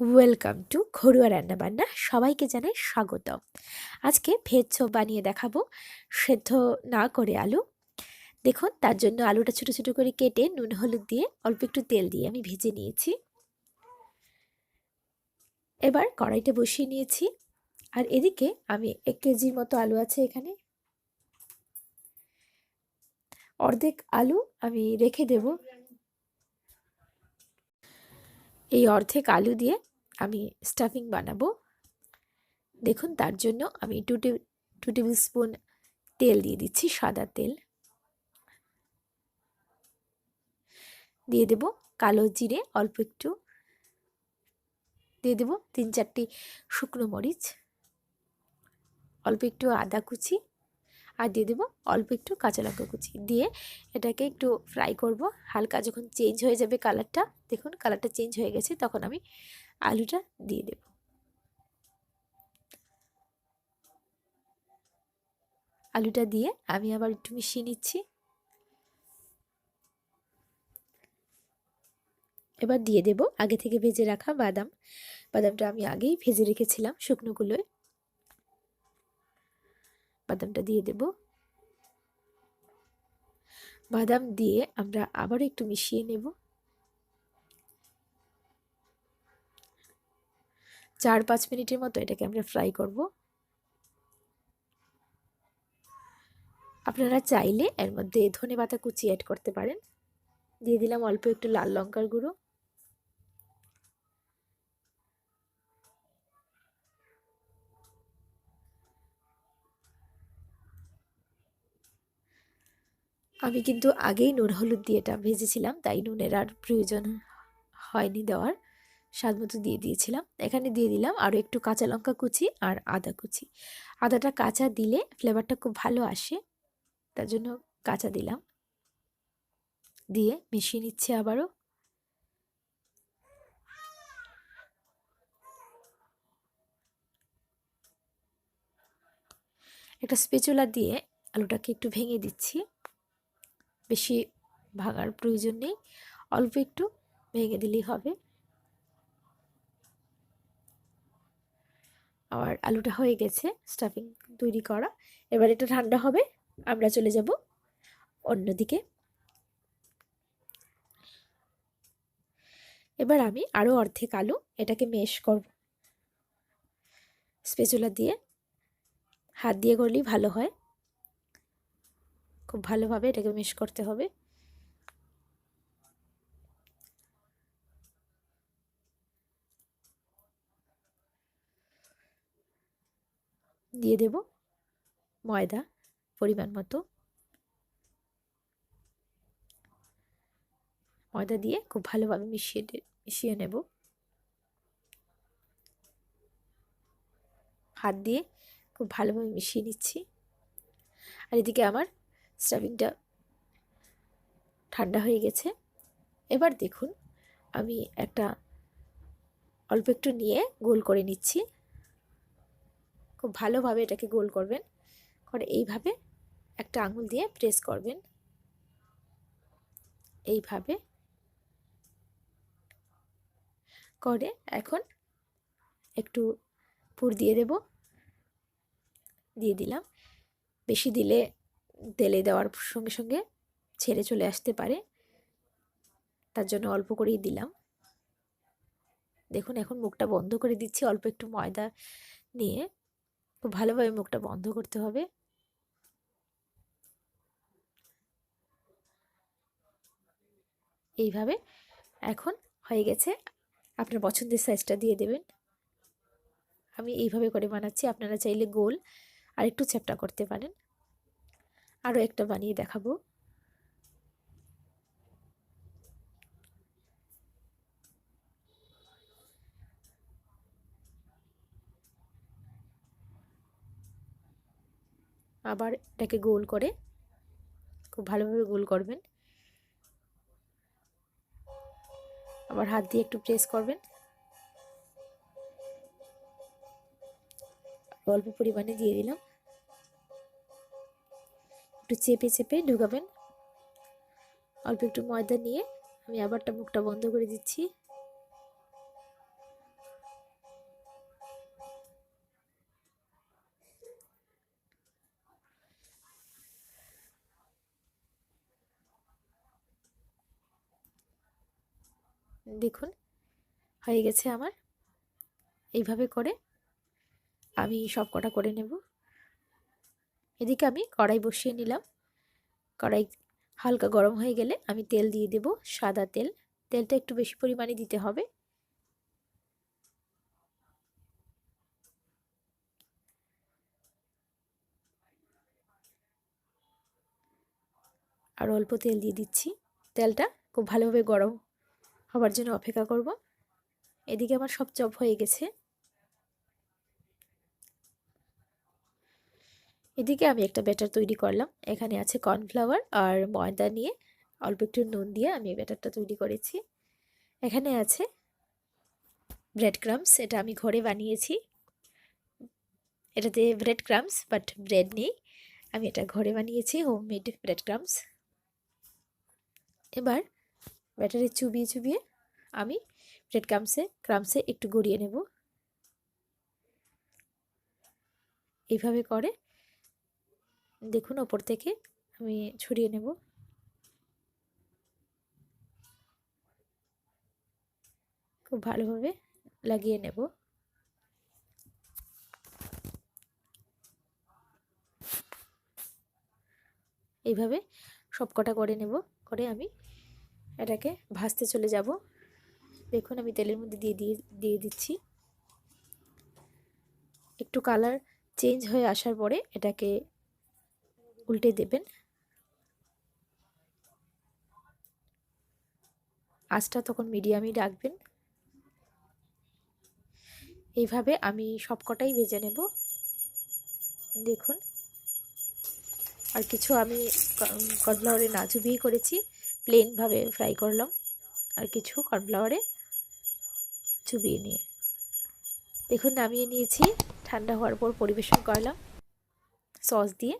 Welcome to ঘরোয়া রান্নাবান্না। সবাইকে জানাই স্বাগতম আজকে ভেজ চপ বানিয়ে দেখাবো, সেদ্ধ না করে আলু। দেখুন, তার জন্য আলুটা ছোটো ছোটো করে কেটে নুন, হলুদ দিয়ে অল্প একটু তেল দিয়ে আমি ভেজে নিয়েছি। এবার কড়াইটা বসিয়ে নিয়েছি। আর এদিকে আমি এক কেজির মতো আলু আছে এখানে। অর্ধেক আলু আমি রেখে দেব। এই অর্ধেক আলু দিয়ে আমি স্টাফিং বানাবো। দেখুন, তার জন্য আমি টু টু টেবিল স্পুন তেল দিয়ে দিচ্ছি, সাদা তেল। দিয়ে দেব কালো জিরে, অল্প একটু। দিয়ে দেব তিন চারটি শুকনো মরিচ, অল্প একটু আদা কুচি। আর দিয়ে দেবো অল্প একটু কাঁচা লঙ্কা কুচি। দিয়ে এটাকে একটু ফ্রাই করব। হালকা যখন চেঞ্জ হয়ে যাবে কালারটা দেখুন কালারটা চেঞ্জ হয়ে গেছে, তখন আমি আলুটা দিয়ে দেব। আলুটা দিয়ে আমি আবার একটু মিশিয়ে নিচ্ছি। এবার দিয়ে দেব আগে থেকে ভেজে রাখা বাদাম। বাদামটা আমি আগেই ভেজে রেখেছিলাম শুকনোগুলোয় বাদামটা দিয়ে দেব। বাদাম দিয়ে আমরা আবার একটু মিশিয়ে নেব। চার পাঁচ মিনিটের মতো এটাকে আমরা ফ্রাই করব। আপনারা চাইলে এর মধ্যে ধনে পাতা কুচি অ্যাড করতে পারেন। দিয়ে দিলাম অল্প একটু লাল লঙ্কার গুঁড়ো। আমি কিন্তু আগেই নুন, হলুদ দিয়ে এটা ভেজেছিলাম, তাই নুনের আর প্রয়োজন হয়নি দেওয়ার। স্বাদ মতো দিয়ে দিয়েছিলাম। এখানে দিয়ে দিলাম আরও একটু কাঁচা লঙ্কা কুচি আর আদা কুচি। আদাটা কাঁচা দিলে ফ্লেভারটা খুব ভালো আসে, তার জন্য কাঁচা দিলাম। দিয়ে মিশিয়ে নিচ্ছে আবারও। একটা স্পেচুলা দিয়ে আলুটাকে একটু ভেঙে দিচ্ছি। বেশি ভাঙার প্রয়োজন নেই। অল্প একটু ভেঙে দিলেই হবে। আর আলুটা হয়ে গেছে স্টাফিং তৈরি করা। এবার এটা ঠান্ডা হবে, আমরা চলে যাব অন্যদিকে এবার আমি আরও অর্ধেক আলু এটাকে মেশ করব। স্পেচুলা দিয়ে, হাত দিয়ে করলেই ভালো হয়। খুব ভালোভাবে এটাকে মিশ করতে হবে। দিয়ে দেব ময়দা, পরিমাণ মতো। ময়দা দিয়ে খুব ভালোভাবে মিশিয়ে মিশিয়ে নেব। হাত দিয়ে খুব ভালোভাবে মিশিয়ে নিচ্ছি। আর এদিকে আমার স্টাফিংটা ঠান্ডা হয়ে গেছে। এবার দেখুন, আমি একটা অল্প একটু নিয়ে গোল করে নিচ্ছি। খুব ভালোভাবে এটাকে গোল করবেন। করে এইভাবে একটা আঙুল দিয়ে প্রেস করবেন। এইভাবে করে এখন একটু পুর দিয়ে দেব। দিয়ে দিলাম। বেশি দিলে তেলে দেওয়ার সঙ্গে সঙ্গে ছেড়ে চলে আসতে পারে। তার জন্য অল্প করেই দিলাম। দেখুন, এখন মুখটা বন্ধ করে দিচ্ছি, অল্প একটু ময়দা নিয়ে। খুব ভালোভাবে মুখটা বন্ধ করতে হবে। এইভাবে এখন হয়ে গেছে। আপনার পছন্দের সাইজটা দিয়ে দেবেন। আমি এইভাবে করে বানাচ্ছি। আপনারা চাইলে গোল আর একটু চ্যাপটা করতে পারেন। আরও একটা বানিয়ে দেখাবো। আবার এটাকে গোল করে খুব ভালোভাবে গোল করবেন। আবার হাত দিয়ে একটু প্রেস করবেন। অল্প পরিমাণে দিয়ে দিলাম। একটু চেপে চেপে ঢুকাবেন। অল্প একটু ময়দা নিয়ে আমি আবারটা মুখটা বন্ধ করে দিচ্ছি। দেখুন, হয়ে গেছে আমার। এইভাবে করে আমি সব কটা করে নেব। এদিকে আমি কড়াই বসিয়ে নিলাম। কড়াই হালকা গরম হয়ে গেলে আমি তেল দিয়ে দেব সাদা তেল। তেলটা একটু বেশি পরিমাণে দিতে হবে। আর অল্প তেল দিয়ে দিচ্ছি। তেলটা খুব ভালোভাবে গরম হবার জন্য অপেক্ষা করব। এদিকে আমার সব চপ হয়ে গেছে। এদিকে আমি একটা ব্যাটার তৈরি করলাম। এখানে আছে কর্নফ্লাওয়ার আর ময়দা নিয়ে অল্প একটু নুন দিয়ে আমি ব্যাটারটা তৈরি করেছি। এখানে আছে ব্রেড ক্রামস এটা আমি ঘরে বানিয়েছি। এটাতে ব্রেড ক্রামস বাট ব্রেড নেই। আমি এটা ঘরে বানিয়েছি হোমমেড ব্রেড ক্রামস এবার ব্যাটারে চুবিয়ে চুবিয়ে আমি ব্রেড ক্রামসে ক্রামসে একটু গড়িয়ে নেব। এইভাবে করে দেখুন ওপর থেকে, আমি ছড়িয়ে নেব। খুব ভালোভাবে লাগিয়ে নেব। এইভাবে সব কটা করে নেব, করে আমি এটাকে ভাজতে চলে যাব। দেখুন, আমি তেলের মধ্যে দিয়ে দিয়ে দিয়ে দিচ্ছি। একটু কালার চেঞ্জ হয়ে আসার পরে এটাকে উল্টে দেবেন। আঁচটা তখন মিডিয়ামই রাখবেন। এইভাবে আমি সবকটাই ভেজে নেব। দেখুন। আর কিছু আমি কর্নফ্লাওয়ারে না চুবিয়ে করেছি প্লেনভাবে ফ্রাই করলাম। আর কিছু কর্নফ্লাওয়ারে চুবিয়ে নিয়ে। দেখুন, নামিয়ে নিয়েছি। ঠান্ডা হওয়ার পর পরিবেশন করলাম। সস দিয়ে।